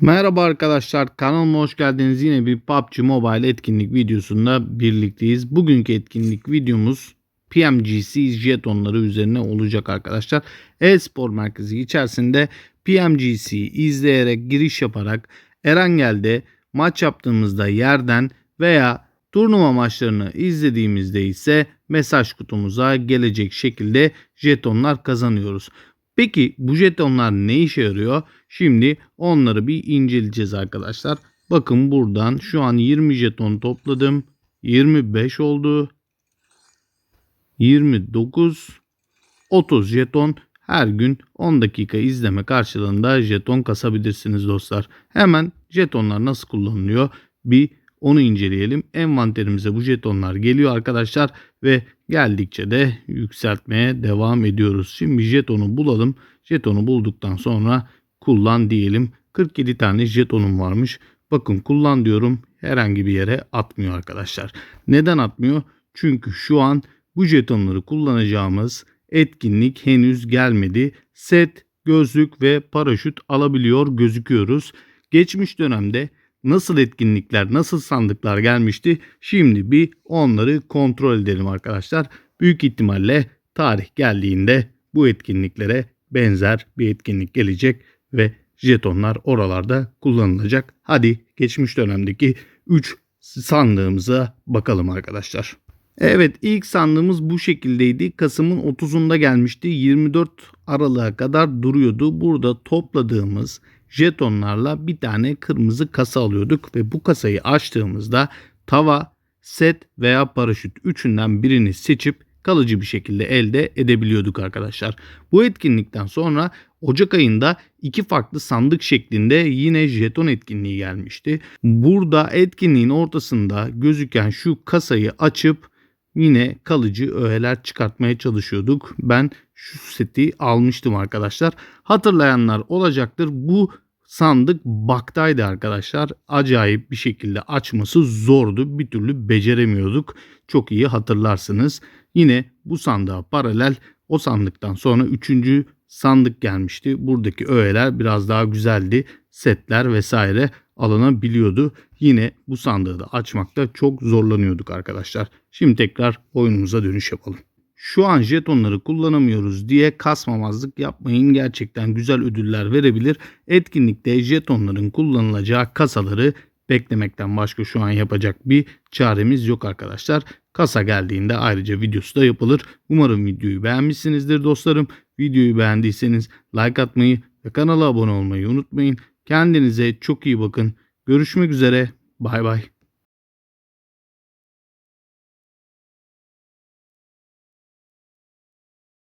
Merhaba arkadaşlar kanalıma hoş geldiniz. Yine bir PUBG Mobile etkinlik videosunda birlikteyiz. Bugünkü etkinlik videomuz PMGC jetonları üzerine olacak arkadaşlar. E-spor merkezi içerisinde PMGC izleyerek giriş yaparak Erangel'de maç yaptığımızda yerden veya turnuva maçlarını izlediğimizde ise mesaj kutumuza gelecek şekilde jetonlar kazanıyoruz. Peki bu jetonlar ne işe yarıyor? Şimdi onları bir inceleyeceğiz arkadaşlar. Bakın buradan şu an 20 jeton topladım. 25 oldu. 29 30 jeton her gün 10 dakika izleme karşılığında jeton kasabilirsiniz dostlar. Hemen jetonlar nasıl kullanılıyor bir onu inceleyelim. Envanterimize bu jetonlar geliyor arkadaşlar ve geldikçe de yükseltmeye devam ediyoruz. Şimdi jetonu bulalım. Jetonu bulduktan sonra kullan diyelim. 47 tane jetonum varmış. Bakın kullan diyorum herhangi bir yere atmıyor arkadaşlar. Neden atmıyor? Çünkü şu an bu jetonları kullanacağımız etkinlik henüz gelmedi. Set, gözlük ve paraşüt alabiliyor gözüküyoruz. Geçmiş dönemde nasıl etkinlikler, nasıl sandıklar gelmişti? Şimdi bir onları kontrol edelim arkadaşlar. Büyük ihtimalle tarih geldiğinde bu etkinliklere benzer bir etkinlik gelecek ve jetonlar oralarda kullanılacak. Hadi geçmiş dönemdeki 3 sandığımıza bakalım arkadaşlar. Evet ilk sandığımız bu şekildeydi. Kasım'ın 30'unda gelmişti. 24 Aralık'a kadar duruyordu. Burada topladığımız jetonlarla bir tane kırmızı kasa alıyorduk ve bu kasayı açtığımızda tava, set veya paraşüt üçünden birini seçip kalıcı bir şekilde elde edebiliyorduk arkadaşlar. Bu etkinlikten sonra Ocak ayında iki farklı sandık şeklinde yine jeton etkinliği gelmişti. Burada etkinliğin ortasında gözüken şu kasayı açıp yine kalıcı öğeler çıkartmaya çalışıyorduk. Ben şu seti almıştım arkadaşlar. Hatırlayanlar olacaktır. Bu sandık baktaydı arkadaşlar. Acayip bir şekilde açması zordu. Bir türlü beceremiyorduk. Çok iyi hatırlarsınız. Yine bu sandığa paralel o sandıktan sonra üçüncü sandık gelmişti. Buradaki öğeler biraz daha güzeldi. Setler vesaire alınabiliyordu. Yine bu sandığı da açmakta çok zorlanıyorduk arkadaşlar. Şimdi tekrar oyunumuza dönüş yapalım. Şu an jetonları kullanamıyoruz diye kasmamazlık yapmayın. Gerçekten güzel ödüller verebilir. Etkinlikte jetonların kullanılacağı kasaları beklemekten başka şu an yapacak bir çaremiz yok arkadaşlar. Kasa geldiğinde ayrıca videosu da yapılır. Umarım videoyu beğenmişsinizdir dostlarım. Videoyu beğendiyseniz like atmayı ve kanala abone olmayı unutmayın. Kendinize çok iyi bakın. Görüşmek üzere. Bay bay.